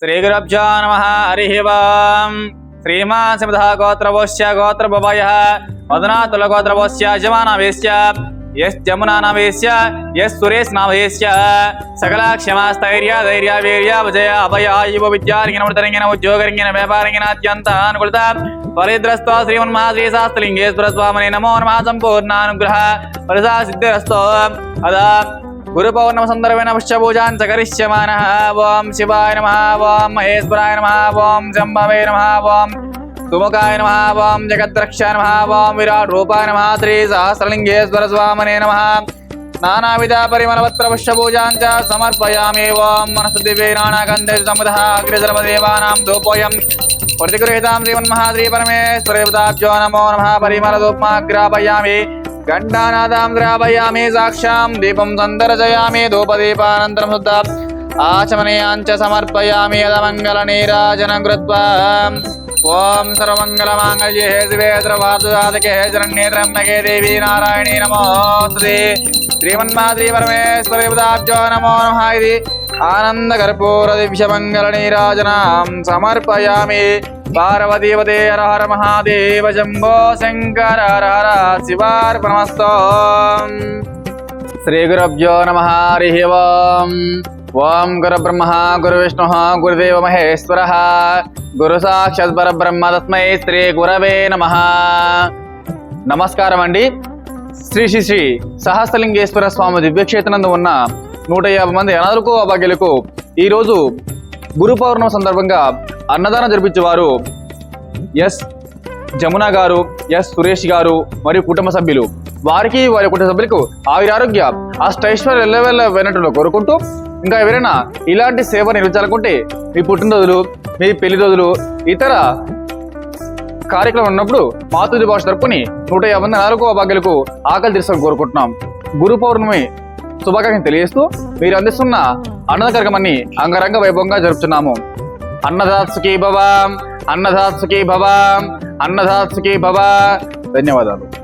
श्रीगुरुभ्यो नमः, हरिः वाम् श्रीमासमिधः गोत्रवोश्च गोत्रभवयः वदनातुलगोत्रवोश्च यजमानवेश्च यश्चमुनानवेश्य यः सुरेशनाभयश्च सकलाक्षमास्थैर्य धैर्यावीर्याभजय श्रीमन्महा श्रीशास्त्रलिङ्गेश्वर नमो नमः, सम्पूर्णानुग्रह। परसा सिद्धिरस्तो अदा పరిద్రస్తో శ్రీమన్మహా శ్రీశాస్త్రలింగేశ్వర స్వామిని నమో నమ సంపూర్ణానుగ్రహ పరిసా సిద్ధిరస్తో అదా గురు పౌర్ణమ సందర్భేణ పుష్పూజాన్ చ కరిష్యమాన ఓం శివాయ నమ ఓం మహేశ్వరాయ నమ ఓం శంభవే నమ ఓం సుముఖాయ నమ ఓం జగద్రక్షాయ నమ ఓం విరాట్ రూపాయ నమ శ్రీ సహస్రలింగేశ్వర స్వామనే నమ నానావిధ పరిమళపత్ర పుష్పూజాన్ చ సమర్పయామి ఓం మనసు దివ్యేనాగంధ సముదః అగ్రజలమదేవానాం ధూపోయం प्रतिगृहीतां श्रीमन्महाद्री परमेश्वरेवताभ्यो नमो नमः ఘంటానాదాం ద్రాపయామి సాక్షాం దీపం సందర్శయామి ధూపదీపానంతరం శుద్ధ ఆచమనీయాంచ సమర్పయామి యదమంగళ నీరాజనం కృత్వా ఓం సర్వమంగళమాంగళ్యే శివే ద్రవాదుదాదకే శరణ్యే త్రమ్మకే దేవీ నారాయణీ నమోస్తుతే శ్రీమన్మాద్రి పరమేశ్వరి ఉదాబ్జో నమో నమ ఇది ఆనందకర్పూర దివ్యమంగళ నీరాజనాం సమర్పయామి పార్వతీవదేర హర మహాదేవ శంభో శంకర హర హర శ్రీ గురుభ్యో నమ హరి ఓం. ఓం గురు బ్రహ్మ గురు విష్ణు గురుదేవ మహేశ్వర. గురు సాక్షాత్ పరబ్రహ్మ తస్మై శ్రీ గురవే నమ. నమస్కారం అండి. శ్రీ శ్రీ శ్రీ సహస్రలింగేశ్వర స్వామి దివ్యక్షేత్రనందు ఉన్న నూట యాభై మంది అనాథులకు అభాగ్యులకు ఈరోజు గురు పౌర్ణమ సందర్భంగా అన్నదానం జరిపించేవారు ఎస్ జమున గారు ఎస్ సురేష్ గారు మరియు కుటుంబ సభ్యులు. వారికి వారి కుటుంబ సభ్యులకు ఆయురారోగ్య అష్టైశ్వర్య ఎల్లవెల్ల వినట్లు కోరుకుంటూ ఇంకా ఎవరైనా ఇలాంటి సేవ నిర్వహించాలనుకుంటే మీ పుట్టినరోజులు మీ పెళ్ళి రోజులు ఇతర కార్యక్రమం ఉన్నప్పుడు మాతృ భాష తరపుని నూట యాభై మంది నాలుగు భాగ్యులకు ఆకలి తీర్చుకొని కోరుకుంటున్నాం. గురు పౌర్ణమి శుభాకాంక్షలు తెలియజేస్తూ మీరు అందిస్తున్న అన్నద కార్యక్రమాన్ని అంగరంగ వైభవంగా జరుపుతున్నాము. అన్నదాత్సుకి భవ అన్నదాత్సుకి భవ అన్నదాత్సుకి భవ. ధన్యవాదాలు.